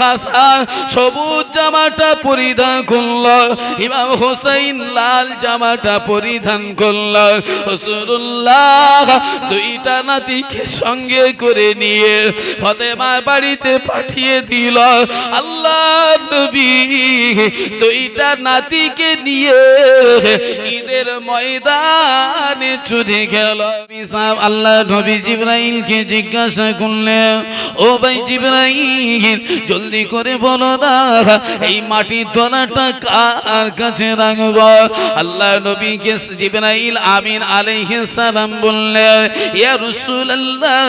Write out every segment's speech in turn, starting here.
হাসান সবুজ জামাটা পরিধান করল। ইমাম হোসাইন লাল জামাটা পরিধান করল। রসুল্লাহ দুইটা নাতিকে সঙ্গে করে নিয়ে ফতেমার বাড়িতে পাঠিয়ে দিল। আল্লাহ নবী দুইটা নাতিকে নিয়ে ঈদের ময়দানে চলে গেল। আল্লাহ নবী জিব্রাইলকে জিজ্ঞাসা করলেন, ও ভাই জিব্রাইল জলদি করে বলো না, এই মাটির দোনাটা কার কাছে রাখব? আল্লাহ নবীকে জিব্রাইল আমিন আলাইহিস সালাম বললেন, ইয়া রাসূলুল্লাহ,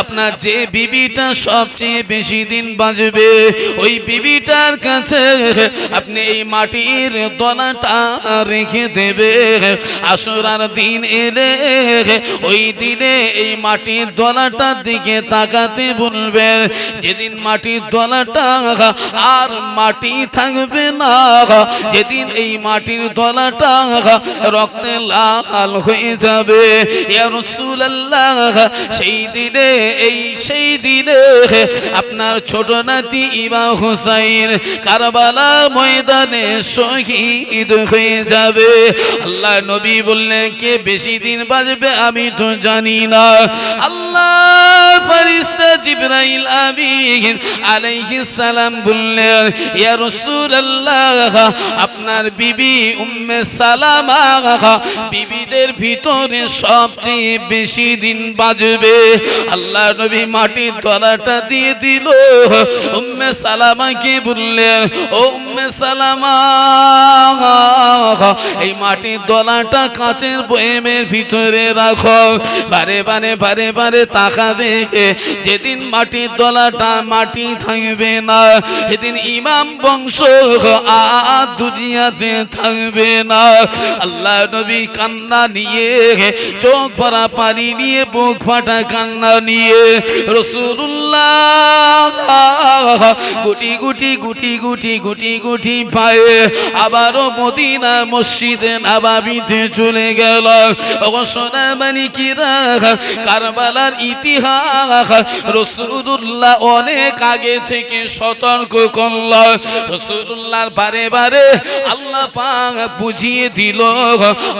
আপনার যে বিবিটা সবচেয়ে বেশি দিন বাঁচবে, ওই বিবিটার কাছে আপনি এই মাটির দোনাটা রেখে দেবে। আসরার দিন এলে ওই দিনে এই মাটির দোলাটার দিকে তাকাতে বলবে, যেদিন মাটির দোলাটা আর মাটি থাকবে না যেদিন এই মাটির রক্তে লাল হয়ে যাবে সেই দিনে, এই সেই দিনে আপনার ছোট নাতি ইমা হুসাইন কারবালা ময়দানে শহীদ হয়ে যাবে। আল্লাহ নবী বললেন, কে বেশি দিন বাজবে আমি তো জানি না। আল্লাহ ফেরেশতা জিবরাইল আমিন আলাইহিস সালাম বললেন ইয়া রাসূলুল্লাহ, আপনার বিবি উম্মে সালামা, বিবিদের ভিতরে সবচেয়ে বেশি দিন বাজবে। আল্লাহ নবী মাটির তলাটা দিয়ে দিল। উম্মে সালামাকে বললেন ও উম্মে সালামা, এই মাটির দলাটা কাঁচের বয়েমের ভিতরে রাখো। বারে বারে বারে বারে তাকাবে, যেদিন মাটির দলাটা মাটি থাকবে না, সেদিন ইমাম বংশ আর দুনিয়াতে থাকবে না। আল্লাহ নবী কান্না নিয়ে, চোখ ভরা পানি নিয়ে, বুক ফাটা কান্না নিয়ে রসুল্লাহ গুটি গুটি গুটি গুটি গুটি গুটি পায়ে আবারও মদিনা মসজিদে নাবাবিতে চলে গেল। সোনা মানিকিরা কারবালার ইতিহাস রসুল্লাহ অনেক আগে থেকে সতর্ক করল। রসুল্লাহর বারে বারে আল্লাহ পাক বুঝিয়ে দিল।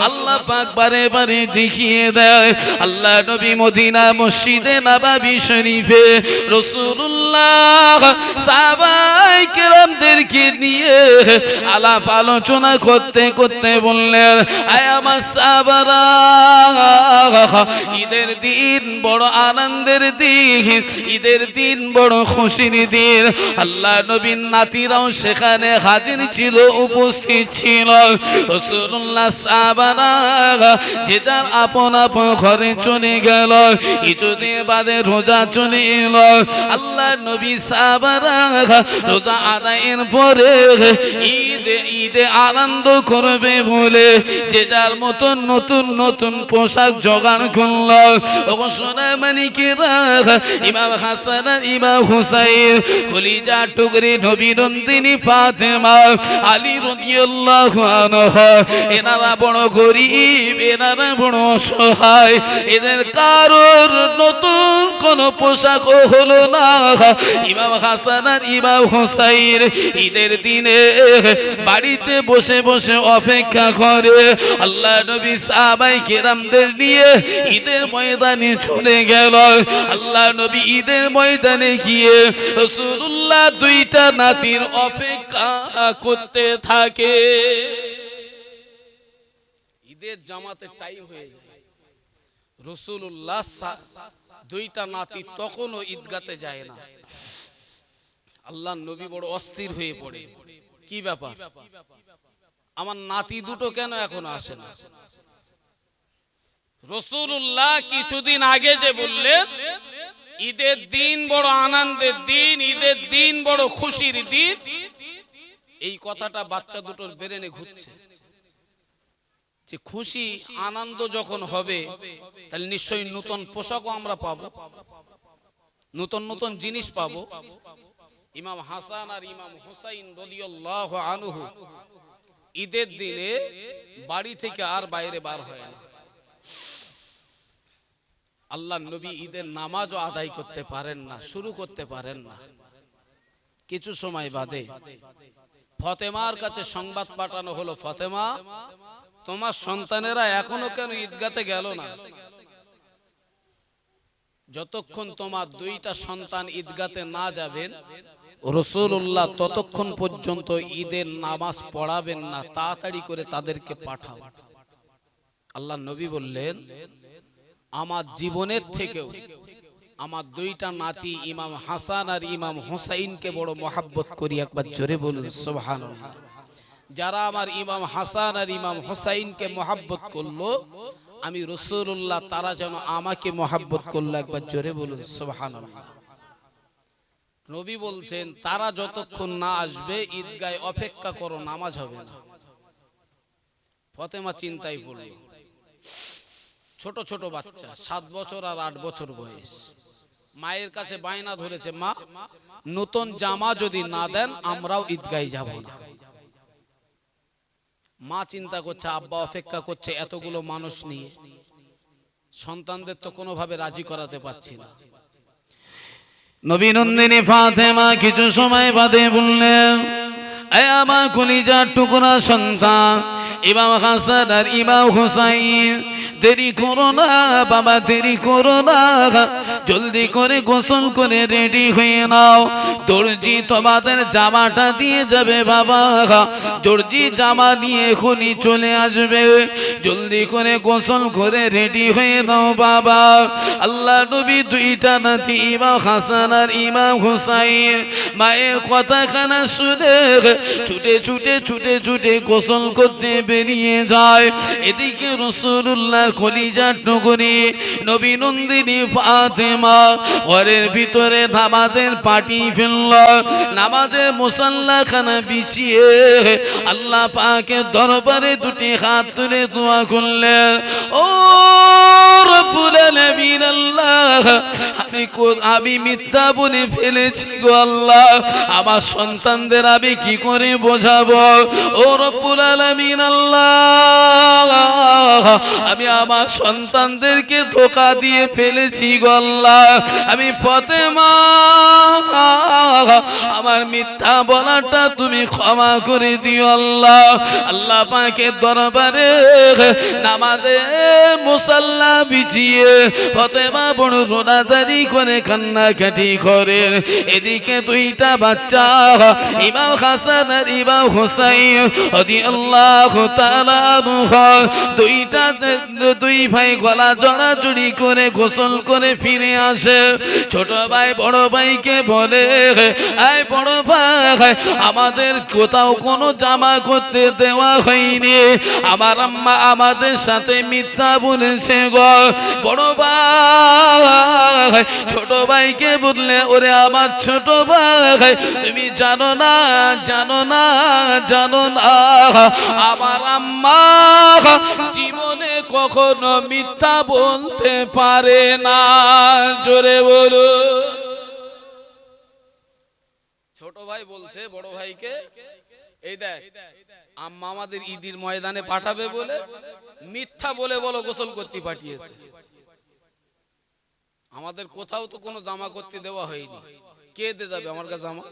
আল্লাহ পাক বারে বারে দেখিয়ে দেয়, আল্লাহ নবী মদিনা মসজিদে নাবাবি শরীফে রসুল্লাহ সাহাবাই কেরামদেরকে নিয়ে আলাপ আলোচনা করতে করতে বললেন, আয় আমার সাহাবারা, ঈদের দিন বড় আনন্দের দিন, ঈদের দিন বড় খুশির দিন। আল্লাহ নবীন নাতিরাও সেখানে হাজির ছিল, উপস্থিত ছিল। রসুল্লাহ যে আপন আপন ঘরে চলে গেল, কিছুদিন বাদে রোজা চলে আল্লাহ নবী রোজা আদায়ের পরে ঈদে ঈদে আনন্দ করবে বলে যে যার মতন নতুন নতুন পোশাক জোগাড় করল। ওগো সোনা মানিকেরা ইমাম হাসান, ইমাম হুসাইন কলিজা টুকরি নবী নন্দিনী ফাতেমা আলী রাদিয়াল্লাহু আনহু। এনারা বড় গরিব, এনারা বড় অসহায়। এদের কারোর নতুন কোন পোশাক হলো না। ইমাম হাসান আর ইমাম হুসাইন ঈদের দিনে বাড়িতে বসে বসে অপেক্ষা করে। আল্লাহ নবী সাহাবাই কেরামদের নিয়ে ঈদের ময়দানে চলে গেল। আল্লাহ নবী ঈদের ময়দানে গিয়ে রসুল্লাহ দুইটা নাতির অপেক্ষা করতে থাকে। ঈদের জামাতে টাইম হয়ে রসুল্লাহ দুইটা নাতি তখনও ঈদগাতে যায় না। আল্লাহ নবী বড় অস্থির হয়ে পড়ে। কি ব্যাপার? আমার নাতি দুটো কেন এখনও আসে না? রসুল্লাহ কিছুদিন আগে যে বললেন ঈদের দিন বড় আনন্দের দিন, ঈদের দিন বড় খুশির দিন। এই কথাটা বাচ্চা দুটোর বেরেনে ঘুরছে। যে খুশি, আনন্দ যখন হবে, তাহলে নিশ্চয়ই নতুন পোশাকও আমরা পাবো। নতুন নতুন জিনিস পাবো। ইমাম হাসান আর ইমাম হুসাইন রদিয়াল্লাহু আনহু ঈদের দিনে বাড়ি থেকে আর বাইরে বার হয় না। আল্লাহ নবী ঈদের নামাজও আদায় করতে পারেন না, শুরু করতে পারেন না। কিছু সময় বাদে ফতেমার কাছে সংবাদ পাঠানো হলো, ফতেমা, তোমার সন্তানেরা এখনও কেন ঈদগাতে গেল না? যতক্ষণ তোমার দুইটা সন্তান ঈদগাতে না যাবেন রসুল্লাহ ততক্ষণ পর্যন্ত ঈদের নামাজ পড়াবেন না, তাড়াতাড়ি করে তাদেরকে পাঠাও। আল্লাহ নবী বললেন আমার জীবনের থেকেও আমার দুইটা নাতি ইমাম হাসান আর ইমাম হোসাইনকে বড় মহাব্বত করি একবার জোরে বলুন সোহান যারা আমার ইমাম হাসান আর ইমাম হোসাইনকে মহাব্বত করল আমি রসুল্লাহ তারা যেন আমাকে মহাব্বত করল একবার জোরে বলুন সোহান নবী বলছেন তারা যতক্ষণ না আসবে ঈদগায় অপেক্ষা করো নামাজ হবে না। ফতেমা চিন্তায় পড়ল। ছোট ছোট বাচ্চা, সাত বছর আর আট বছর বয়স। মায়ের কাছে বায়না ধরেছে, মা, নতুন জামা যদি না দেন, আমরাও ঈদগায় যাব না। মা চিন্তা করছে, আব্বা অপেক্ষা করছে এতগুলো মানুষ নিয়ে। সন্তানদের তো কোনোভাবে রাজি করাতে পারছি না। নবীনন্দিনী ফাতেমা কিছু সময় বাদে বললেন আমার কলিজার টুকরা সন্তান ইমাম হাসান আর ইমাম হুসাইন। দেরি করো না, বাবা, দেরি করো না। জলদি করে গোসল করে রেডি হয়ে নাও। দর্জি তোমাদের জামাটা দিয়ে যাবে, বাবা। দর্জি জামা নিয়ে এখনই চলে আসবে। জলদি করে গোসল করে রেডি হয়ে নাও, বাবা। আল্লাহ নবী দুইটা নাতি, ইমাম হাসান আর ইমাম হুসাইন। মায়ের কথা খানা শুনে ছুটে ছুটে ছুটে ছুটে গোসল করতে বেরিয়ে যায়। এদিকে রসুল্লাহর কলিজার টুকুনি, নবী ফাতেমা ঘরের ভিতরে নামাজের পাটি ফেলল। নামাজের মুসাল্লাখানা বিছিয়ে আল্লাহ পাকে দরবারে দুটি হাত তুলে দোয়া করলেন, ও আমি মিথ্যা বলে ফেলেছি গো আল্লাহ, আমার সন্তানদের আমি কি করে বোঝাবো? ও রব্বুল আলামিন আল্লাহ আমি আমার সন্তানদেরকে ধোকা দিয়ে ফেলেছি গো আল্লাহ। আমি ফতেমা, আমার মিথ্যা বলাটা তুমি ক্ষমা করে দিও আল্লাহ। আল্লাহ পাকে দরবারে নামাজে মুসাল্লা বিছিয়ে ফতেমা বড় রোনাদারি করে, কান্নাকাটি করে। এদিকে দুইটা বাচ্চা, ইমাম হাসান আর ইমাম হোসাইন আল্লাহ দুইটা দুই ভাই গলা করে গোসল করে ফিরে আসে। ছোট ভাই, বড় ভাইকে বলে, আয় বড় ভাই, আমাদের কোথাও কোনো জামা করতে দেওয়া হয়নি। আমার আম্মা আমাদের সাথে মিথ্যা বলেছে গো। বড় ভাই, ছোট ভাইকে বললে, ওরে আমার ছোট ভাই, তুমি জানো না জানো না জানো না, আমার আম্মা জীবনে কখনো মিথ্যা বলতে পারে না। জোরে বলো ছোট ভাই বলছে, বড় ভাইকে, এই দেখ, আম্মা আমাদের ঈদের ময়দানে পাঠাবে বলে মিথ্যা বলে বলো গোসল করতে পাঠিয়েছে। আমাদের কোথাও তো কোনো জামা করতে দেওয়া হয়নি। কে দে যাবে আমার কাছে জামা?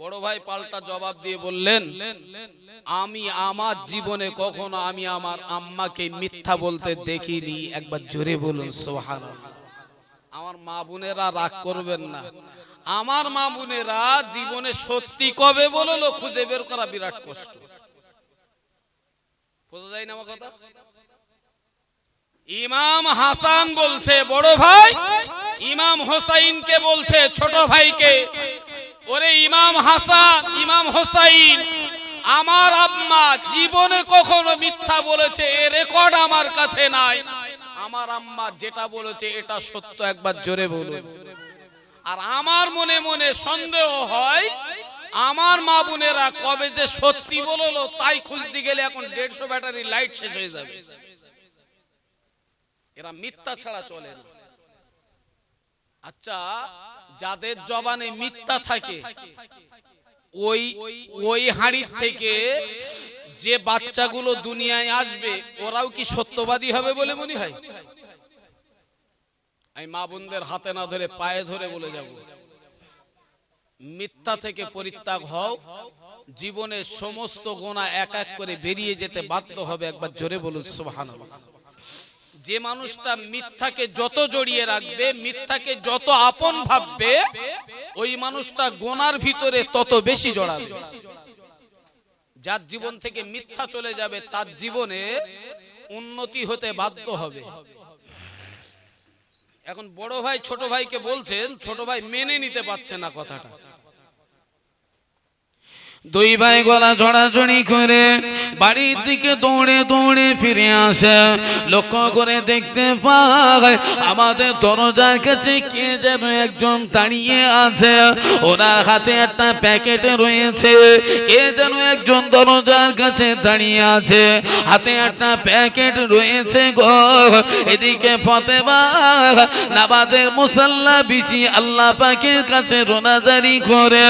বড় ভাই পাল্টা জবাব দিয়ে বললেন, আমি আমার জীবনে কখনো আমি আমার আম্মাকে মিথ্যা বলতে দেখিনি। একবার জোরে বলুন সোহান আমার মা বোনেরা রাগ করবেন না। আমার মা বোনেরা জীবনে সত্যি কবে বলল খুঁজে বের করা বিরাট কষ্ট। ইমাম হাসান বলছে, বড় ভাই, ইমাম হোসাইনকে বলছে, ছোট ভাইকে ওরে ইমাম হাসান, ইমাম হোসাইন, আমার আম্মা জীবনে কখনো মিথ্যা বলেছে, এ রেকর্ড আমার কাছে নাই। আমার আম্মা যেটা বলেছে, এটা সত্য একবার জোরে বলুন। আর আমার মনে মনে সন্দেহ হয়, আমার মা বোনেরা কবে যে সত্যি বলল, তাই খুঁজতে গেলে এখন দেড়শো ব্যাটারি লাইট শেষ হয়ে যাবে। এরা মিথ্যা ছাড়া চলে না। আচ্ছা যাদের জবানে মিথ্যা থাকে, ওই ওই হাড়ির থেকে যে বাচ্চাগুলো দুনিয়ায় আসবে, ওরাও কি সত্যবাদী হবে বলে মনে হয়? আমি মা বোনদের হাতে না ধরে পায়ে ধরে বলে যাব। মিথ্যা থেকে পরিত্যাগ হও, জীবনের সমস্ত গোনা এক এক করে বেরিয়ে যেতে বাধ্য হবে, একবার জোরে বলুন, সুবহানাল্লাহ। যে মানুষটা মিথ্যাকে যত জড়িয়ে রাখবে মিথ্যাকে যত আপন ভাববে ওই মানুষটা গোনার ভিতরে তত বেশি জড়াবে। যার জীবন থেকে মিথ্যা চলে যাবে তার জীবনে উন্নতি হতে বাধ্য হবে। এখন বড় ভাই ছোট ভাইকে বলছেন ছোট ভাই মেনে নিতে পারছে না কথাটা। দুই ভাই গলা ঝড়াঝড়ি করে বাড়ির দিকে দৌড়ে দৌড়ে ফিরে আসে। লক্ষ্য করে দেখতে পায়, আমাদের দরজার কাছে কে যেন একজন দাঁড়িয়ে আছে। ওনার হাতে একটা প্যাকেট রয়েছে, কে যেন একজন দরজার কাছে দাঁড়িয়ে আছে। হাতে একটা প্যাকেট রয়েছে গো, এদিকে ফতেমা, নামাজের মুসাল্লা বিচি আল্লাহ পাকের কাছে রোনাদারি করে।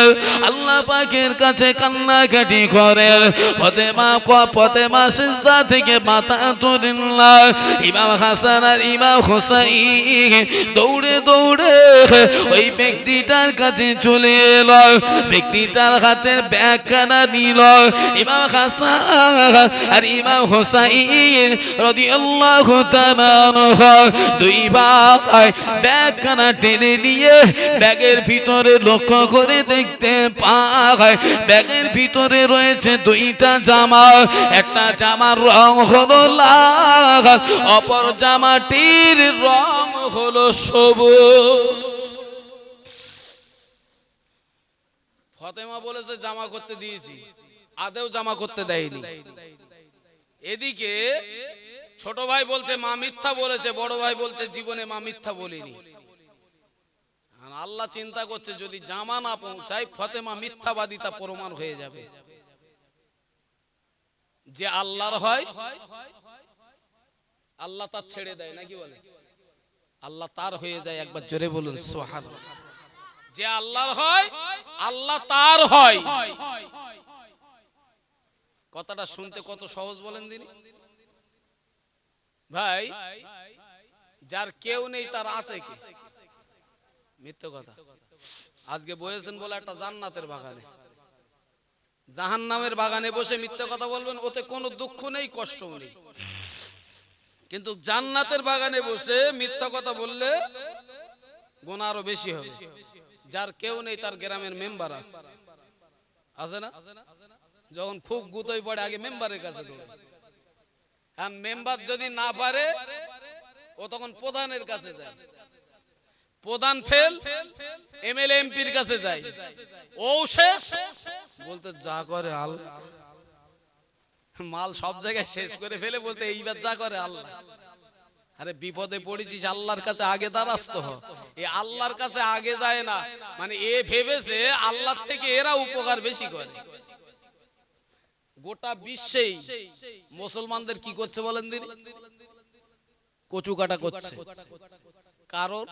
আল্লাহ পাকের কাছে কান্নাকাটি করে ফতেমা ক ফতেমা সিজদা থেকে মাথা তুলেন ইমাম হাসান আর ইমাম হোসাইন দৌড়ে দৌড়ে ওই ব্যক্তিটার কাছে চলে এলো। ব্যক্তিটার হাতের ব্যাগখানা নিল। ইমাম হাসান আর ইমাম হোসাইন রাদিয়াল্লাহু তাআলা দুই ভাই ব্যাগখানা টেনে নিয়ে ব্যাগের ভিতরে লক্ষ্য করে দেখতে পায়। ব্যাগের ভিতরে রয়েছে দুইটা জামা। একটা জামার রং হলো লাল, অপর জামাটির রং হলো সবুজ। ফতেমা বলেছে, জামা করতে দিয়েছি, আদেও জামা করতে দেয়নি। এদিকে ছোট ভাই বলছে, মা মিথ্যা বলেছে। বড় ভাই বলছে, জীবনে মা মিথ্যা বলিনি। আল্লাহ চিন্তা করছে, যদি জামা না পৌঁছায় ফতেমা মিথ্যাবাদিতা প্রমাণ হয়ে যাবে। যে আল্লাহর হয়, আল্লাহ তার ছেড়ে দেয়, নাকি বলে? আল্লাহ তার হয়ে যায়, একবার জোরে বলুন সোহান যে আল্লাহর হয়, আল্লাহ তার হয়। কথাটা শুনতে কত সহজ বলেন দিনি ভাই, যার কেউ নেই, তার আছে কি? মিথ্যে কথা। আজকে বয়েছেন বলে একটা জান্নাতের বাগানে। জাহান নামের বাগানে বসে মিথ্যে কথা বলবেন, ওতে কোনো দুঃখ নেই, কষ্টও নেই। কিন্তু জান্নাতের বাগানে বসে মিথ্যা কথা বললে গোনা আরও বেশি হবে। যার কেউ নেই, তার গ্রামের মেম্বার আছে। আছে না? যখন খুব গুতোই পড়ে, আগে মেম্বারের কাছে আর মেম্বার যদি না পারে, ও তখন প্রধানের কাছে যায়। প্রধান ফেল, এমএলএ, এমপির কাছে যায় ও শেষ, বলতে যা করে আল মাল সব জায়গায় শেষ করে ফেলে বলতে এইবার যা করে আল্লাহ। আরে বিপদে পড়েছিস আল্লাহর কাছে আগে দাঁড়াস তো এ আল্লাহর কাছে আগে যায় না। মানে এ ভেবেছে আল্লাহর থেকে এরা উপকার বেশি করে। গোটা বিশ্বেই মুসলমানদের কি করছে বলেন দিন কচু কাটা করছে। কারণ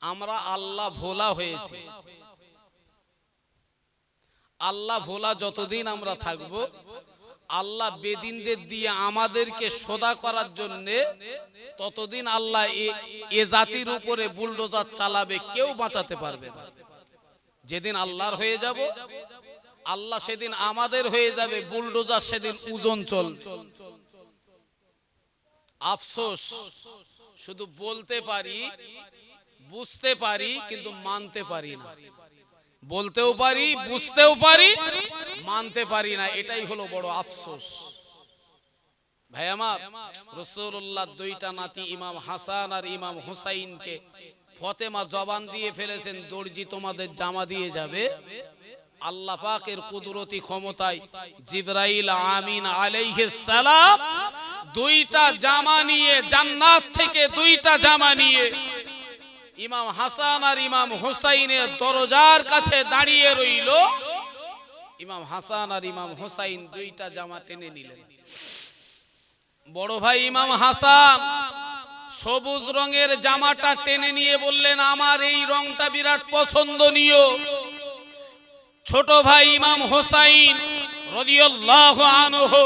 আমরা আল্লাহ ভোলা হয়েছি। আল্লাহ ভোলা যতদিন আমরা থাকব, আল্লাহ বেদিনদের দিয়ে আমাদেরকে সোদা করার জন্য ততদিন আল্লাহ এ- জাতির উপরে বুলডোজার চালাবে, কেউ বাঁচাতে পারবে না। যেদিন আল্লাহর হয়ে যাব, আল্লাহ সেদিন আমাদের হয়ে যাবে, বুলডোজার সেদিন ওজন চল আফসোস শুধু বলতে পারি, বুঝতে পারি, কিন্তু মানতে পারি না। বলতেও পারি, বুঝতেও পারি, মানতে পারি না। এটাই হলো বড় আফসোস। ভাই আমার রসুল্লাহ দুইটা নাতি, ইমাম হাসান আর ইমাম হুসাইনকে ফতেমা জবান দিয়ে ফেলেছেন, দর্জি তোমাদের জামা দিয়ে যাবে। আল্লাহ পাকের কুদরতি ক্ষমতায় জিবরাইল আমিন আলাইহিস সালাম দুইটা জামা নিয়ে, জান্নাত থেকে দুইটা জামা নিয়ে ইমাম হাসান আর ইমাম হুসাইনের দরজার কাছে দাঁড়িয়ে রইল। ইমাম হাসান আর ইমাম হুসাইন দুইটা জামা টেনে নিলেন। বড় ভাই ইমাম হাসান সবুজ রঙের জামাটা টেনে নিয়ে বললেন, আমার এই রংটা বিরাট পছন্দনীয়। ছোট ভাই ইমাম হোসাইন রাদিয়াল্লাহু আনহু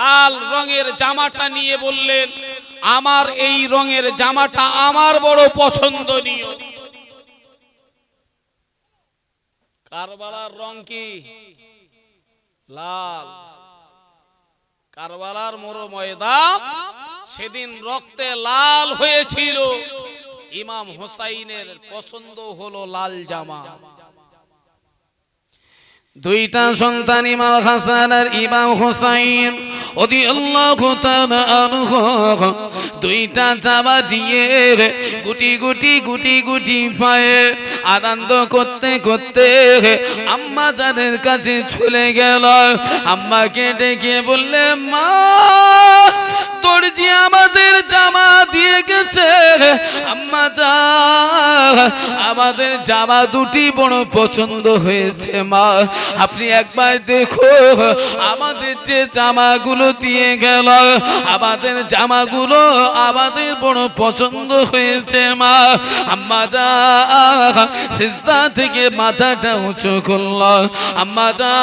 লাল রঙের জামাটা নিয়ে বললেন, আমার এই রঙের জামাটা আমার বড় পছন্দনীয়। কারবালার রং কি? লাল। কারবালার মোর ময়দান সেদিন রক্তে লাল হয়েছিল। ইমাম হোসাইনের পছন্দ হলো লাল জামা। দুইটা সন্তান, ইমাম হাসান আর ইমাম হুসাইন। দুইটা জামা দিয়ে গুটি গুটি গুটি গুটি পায়ে আনন্দ করতে করতে আম্মা জানের কাছে চলে গেল। আম্মাকে ডেকে বললে, মা দর্জি আমাদের জামা দিয়ে গেছে, আম্মা যা, আমাদের জামা দুটি বড় পছন্দ হয়েছে, মা। আপনি একবার দেখো আমাদের যে জামাগুলো দিয়ে গেল। আমাদের জামাগুলো আমাদের বড় পছন্দ হয়েছে, মা। আম্মা যা সিজদা থেকে মাথাটা উঁচু করল। আম্মা যা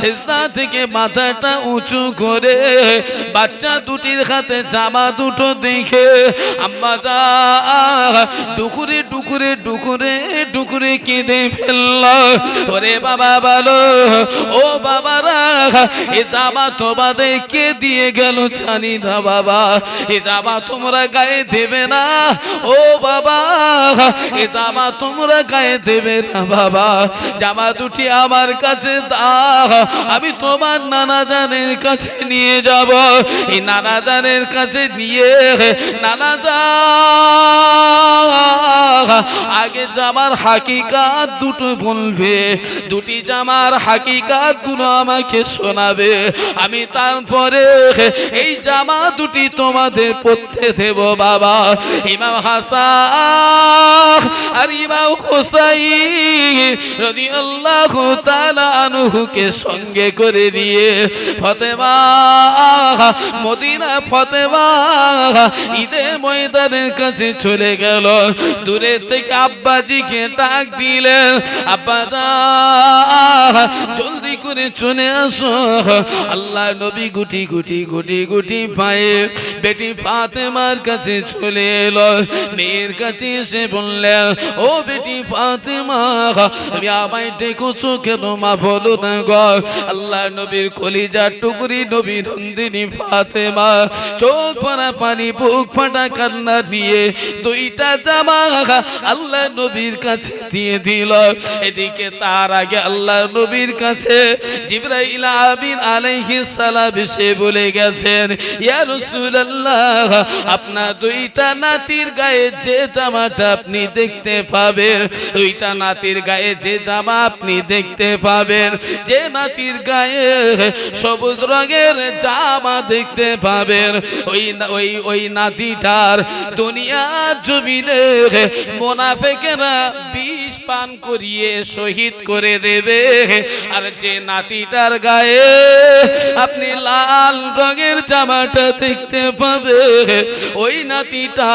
সিজদা থেকে মাথাটা উঁচু করে বাচ্চা দুটির হাতে জামা দুটো দেখে আম্মা যা ডুকুরে ডুকুরে ডুকুরে ডুকুরে কেঁদে ফেলল। ওরে বাবা বলো, ও বাবারা, এ জামা তোমাদের কে দিয়ে গেল জানি না বাবা। এ জামা তোমরা গায়ে দেবে না, ও বাবা। এ জামা তোমরা গায়ে দেবে না বাবা। জামা দুটি আমার কাছে দাও, আমি তোমার নানা জানের কাছে নিয়ে যাব। এই নানা জানের কাছে নিয়ে নানা যা আগে জামার হাকিকাত দুটো বলবে, দুটি জামার হাকিকাতগুলো আমাকে শোনাবে। আমি তারপরে এই জামা দুটি তোমাদের পড়তে দেব, বাবা। ইমাম হাসান আর ইমাম হুসাইন রাদিয়াল্লাহু তাআলা আনহুকে সঙ্গে করে নিয়ে ফতেমা, মদিনা ফতেমা ঈদের ময়দানের কাছে চলে গেল। দূরে থেকে আব্বাজিকে ডাক দিলেন, আব্বা জলদি করে চলে আসো। আল্লাহ নবী গুটি গুটি গুটি গুটি পায়ে বেটি ফাতেমার কাছে চলে এলো। মেয়ের কাছে এসে বললেন ও বেটি ফাতেমা, তুমি আমায় ডেকেছো কেন মা বলো না গো? আল্লাহ নবীর কলিজা টুকরি, নবী নন্দিনী ফাতেমা, চোখ পরা পানি, বুক ফাটা কান্না নিয়ে দুইটা জামা আল্লাহ নবীর কাছে দিয়ে দিল। এদিকে তার আগে আল্লাহ নবীর কাছে জিব্রাইল আমিন আলাইহিস সালাম এসে বলে গেছেন আপনার দুইটা নাতির গায়ে যে জামাটা আপনি দেখতে পাবেন, দুইটা নাতির গায়ে যে জামা আপনি দেখতে পাবেন, যে নাতির গায়ে সবুজ রঙের জামা দেখতে পাবেন, ওই ওই ওই নাতিটার দুনিয়া জমিনে মোনাফেকেরা বিষ পান করিয়ে শহীদ করে দেবে, আর যে নাতিটার গায়ে আপনি লাল রঙের জামাটা দেখতে পাবে। ওই নাতিটা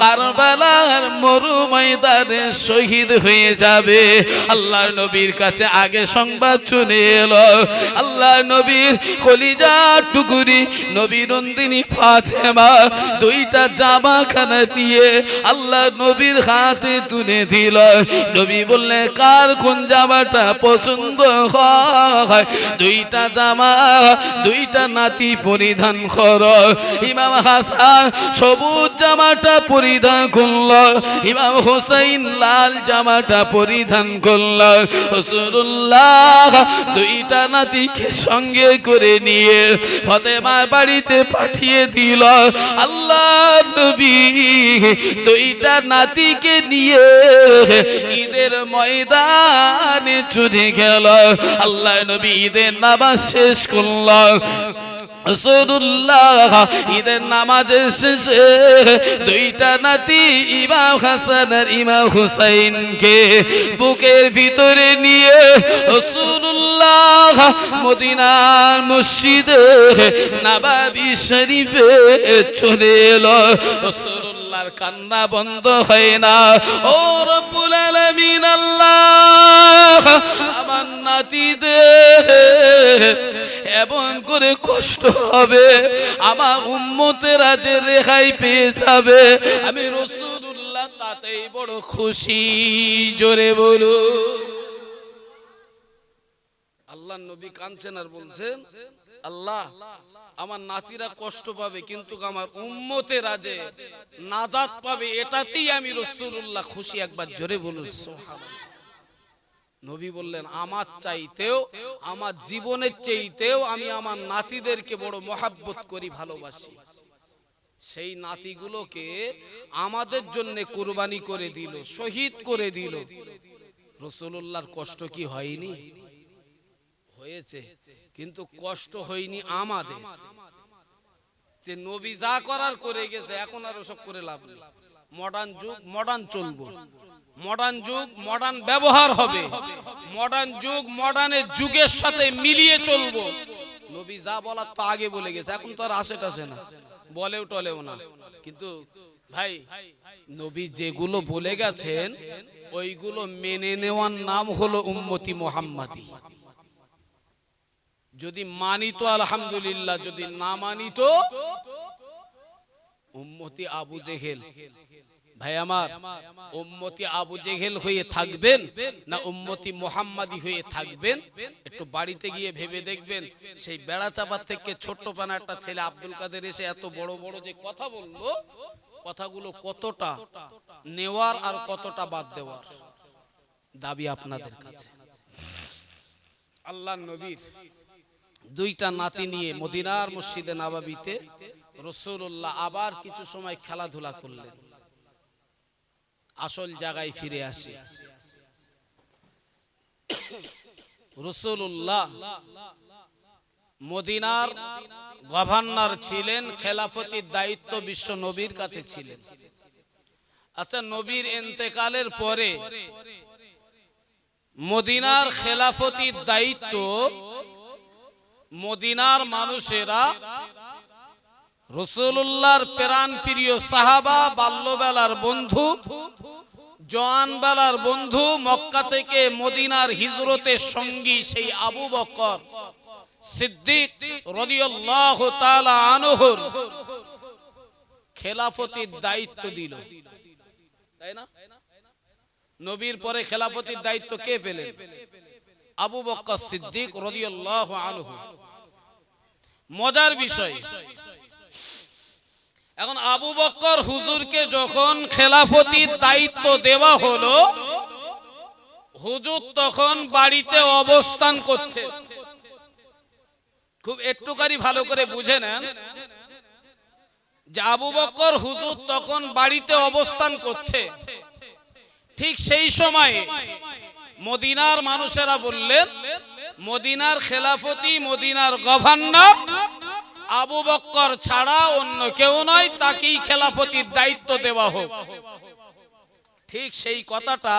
কারবালার মরু ময়দানে শহীদ হয়ে যাবে। আল্লাহ নবীর কাছে আগে সংবাদ শুনে এলো। আল্লাহ নবীর কলিজা, টুকুরি, নবী নন্দিনী, ফাতেমা দুইটা জামা খানা দিয়ে আল্লাহ নবীর হাতে তুলে দিল। নবী বললে, কার কোন জামাটা পছন্দ হয়? দুইটা জামা দুইটা নাতি পরিধান কর। ইমাম হাসান সবুজ জামাটা পরিধান করল। ইমাম হোসাইন লাল জামাটা পরিধান করল। রসুল্লাহ দুইটা নাতিকে সঙ্গে করে নিয়ে ফতেমার বাড়িতে পাঠিয়ে দিল। আল্লাহ নবী দুইটা নাতিকে নিয়ে ঈদের ময়দানে চলে গেল। আল্লাহ নবী ঈদের নামাজ শেষ করল রসুল্লাহ ঈদের দুইটা নাতি, ইমাম হাসান আর হুসাইনকে বুকের ভিতরে নিয়ে রসুল্লাহ মদিনার মসজিদে নাবাবি শরীফে চলে এলো। রসুল্লাহর কান্না বন্ধ হয় না। ও রব্বুল আলামিন, আল্লাহ, আমার নাতিদের এমন করে কষ্ট হবে, আমার উম্মতেরা যে রেহাই পেয়ে যাবে। আমি রসুল্লাহ তাতেই বড় খুশি, জোরে বলু আল্লাহ নবী কাঁদছেন আর বলছেন, আল্লাহ আমার নাতিরা কষ্ট পাবে, কিন্তু আমার উম্মতেরা যে নাজাত পাবে, এটাতেই আমি রসুল্লাহ খুশি। একবার জোরে বলুন নবী বললেন, আমার চাইতেও, আমার জীবনের চাইতেও আমি আমার নাতিদেরকে বড় মহাব্বত করি, ভালোবাসি। সেই নাতিগুলোকে আমাদের জন্য কুরবানি করে দিল, শহীদ করে দিল। রসুল্লাহর কষ্ট কি হয়নি? হয়েছে, কিন্তু কষ্ট হয়নি আমাদের। যে নবী যা করার করে গেছে, এখন আর ওসব করে লাভ নেই। মডার্ন যুগ, মডার্ন চলবো। মডার্ন যুগ, মডার্ন ব্যবহার হবে। মডার্ন যুগ, মডার্নের যুগের সাথে মিলিয়ে চলবো। নবী যা বলার তো আগে বলে গেছে, এখন তো আর আসে টাসে না। বলেও টলেও না। কিন্তু ভাই, নবী যেগুলো বলে গেছেন, ওইগুলো মেনে নেওয়ার নাম হলো উম্মতি মোহাম্মদী। যদি মানিত আলহামদুলিল্লাহ, যদি না মানিত উম্মতি আবু জেহেল। ভাই আমার, উম্মতি আবু জেহেল হয়ে থাকবেন না উম্মতি মোহাম্মদী হয়ে থাকবেন? একটু বাড়িতে গিয়ে ভেবে দেখবেন, সেই বেড়া চাপার থেকে ছোট্ট পানা একটা ছেলে আব্দুল কাদের এসে এত বড় বড় যে কথা বলল, কথাগুলো কতটা নেওয়ার আর কতটা বাদ দেওয়ার? দাবি আপনাদের কাছে। আল্লাহ নবীর দুইটা নাতি নিয়ে মদিনার মসজিদে নাবাবিতে রসুল্লাহ আবার কিছু সময় খেলাধুলা করলেন। আসল জায়গায় ফিরে আসে। রসুল্লাহ মদিনার গভর্নর ছিলেন খেলাফতির দায়িত্ব বিশ্ব নবীর কাছে ছিলেন। আচ্ছা নবীর এন্তেকালের পরে মদিনার খেলাফতির দায়িত্ব মদিনার মানুষেরা রসুল্লাহর প্রাণ প্রিয় সাহাবা, বাল্যবেলার বন্ধু, জওয়ানবেলার বন্ধু, মক্কা থেকে মদিনার হিজরতের সঙ্গী সেই আবু বকর সিদ্দিক আনহুর খেলাফতির দায়িত্ব দিল। তাই না? নবীর পরে খেলাফতির দায়িত্ব কে পেলেন? আবু বক্কর সিদ্দিক রাদিয়াল্লাহু আনহু। মজার বিষয়। এখন আবু বক্কর হুজুরকে যখন খেলাফতির দায়িত্ব দেওয়া হলো, হুজুর তখন বাড়িতে অবস্থান করছে। খুব একটুখানি ভালো করে বুঝে নেন যে আবু বক্কর হুজুর তখন বাড়িতে অবস্থান করছে। ঠিক সেই সময়ে মদিনার মানুষেরা বললেন মদিনার খেলাফতি, মদিনার গভর্নর আবু বক্কর ছাড়া অন্য কেউ নয়, তাকেই খেলাফতির দায়িত্ব দেওয়া হোক। ঠিক সেই কথাটা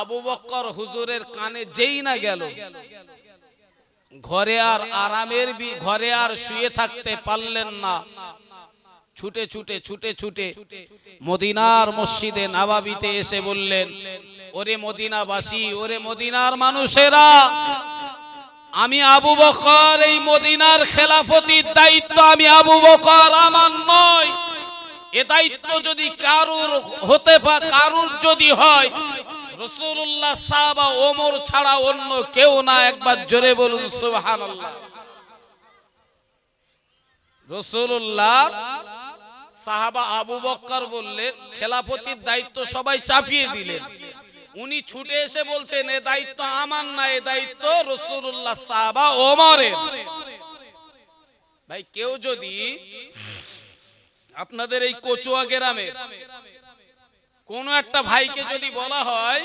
আবু বক্কর হুজুরের কানে যেই না গেল। ঘরে আর আরামের ঘরে আর শুয়ে থাকতে পারলেন না। ছুটে ছুটে ছুটে ছুটে মদিনার মসজিদে নাবাবিতে এসে বললেন, ওরে মদিনাবাসী, ওরে মদিনার মানুষেরা আমি আবু বকর, এই মদিনার খেলাফতির দায়িত্ব আমি আবু বকর, আমার নয়। এ দায়িত্ব যদি কারুর হতে পারে, কারুর যদি হয় রসুল্লাহ সাহাবা ওমর ছাড়া অন্য কেউ না, একবার জোরে বলুন, সুবহানাল্লাহ। রসুল্লাহ সাহাবা আবু বক্কর বললেন, খেলাফতির দায়িত্ব সবাই চাপিয়ে দিলেন। উনি ছুটে এসে বলছেন, এ দায়িত্ব আমার না, এ দায়িত্ব রসুল্লাহ সাহাবা ওমরের। ভাই, কেউ যদি আপনাদের এই কচুয়া গ্রামে কোন একটা ভাইকে যদি বলা হয়,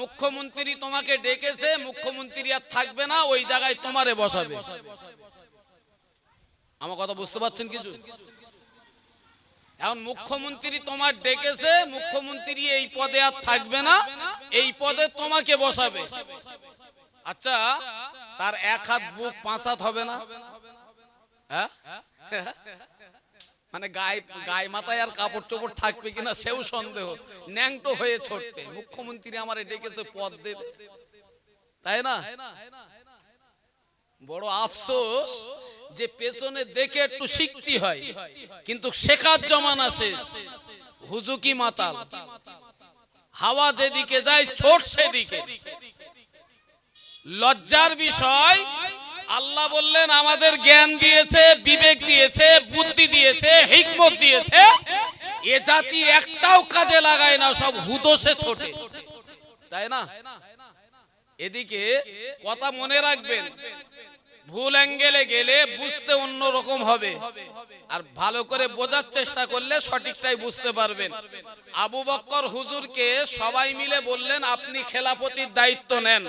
মুখ্যমন্ত্রী তোমাকে ডেকেছে, মুখ্যমন্ত্রী আর থাকবে না, ওই জায়গায় তোমারে বসাবে। আমার কথা বুঝতে পারছেন কিছু? এখন মুখ্যমন্ত্রী তোমার ডেকেছে, মুখ্যমন্ত্রী এই পদে আর থাকবে না, এই পদে তোমাকে বসাবে। আচ্ছা তার এক হাত বুক, পাঁচ হাত হবে না? হ্যাঁ? মানে গায়ে গায়ে মাথায় আর কাপড় চোপড় থাকবে কিনা সেও সন্দেহ। ন্যাংটো হয়ে ছড়তে মুখ্যমন্ত্রী আমারে ডেকেছে পদ দেবে। তাই না? বড় আফসোস যে পেছনে দেখে একটু শিখতে হয়। কিন্তু শেখার জমানা শেষ। হুজুকি মাতাল? হাওয়া যেদিকে যায়, ছোট সেদিকে। লজ্জার বিষয়, আল্লাহ বললেন, আমাদের জ্ঞান দিয়েছে, বিবেক দিয়েছে, বুদ্ধি দিয়েছে, হিকমত দিয়েছে। এ জাতি একটাও কাজে লাগায় না, সব হুদোসে ছোটে। তাই না? এদিকে কথা মনে রাখবেন ভুল অ্যাঙ্গেলে গেলে বুঝতে অন্য রকম হবে। আর ভালো করে বোঝার চেষ্টা করলে সঠিকটাই বুঝতে পারবেন। আবু বক্কর হুজুরকে সবাই মিলে বললেন, আপনি খেলাফতির দায়িত্ব নেন।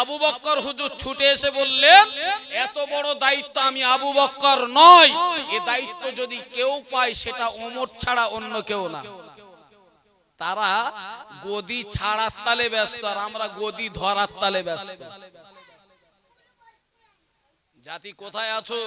আবু বক্কর হুজুর ছুটে এসে বললেন, এত বড় দায়িত্ব আমি আবু বক্কর নয়। এ দায়িত্ব যদি কেউ পায়, সেটা ওমর ছাড়া অন্য কেউ না। তারা গদি ছাড়ার তালে ব্যস্ত, আর আমরা গদি ধরার তালে ব্যস্ত। জাতি কোথায় আছো?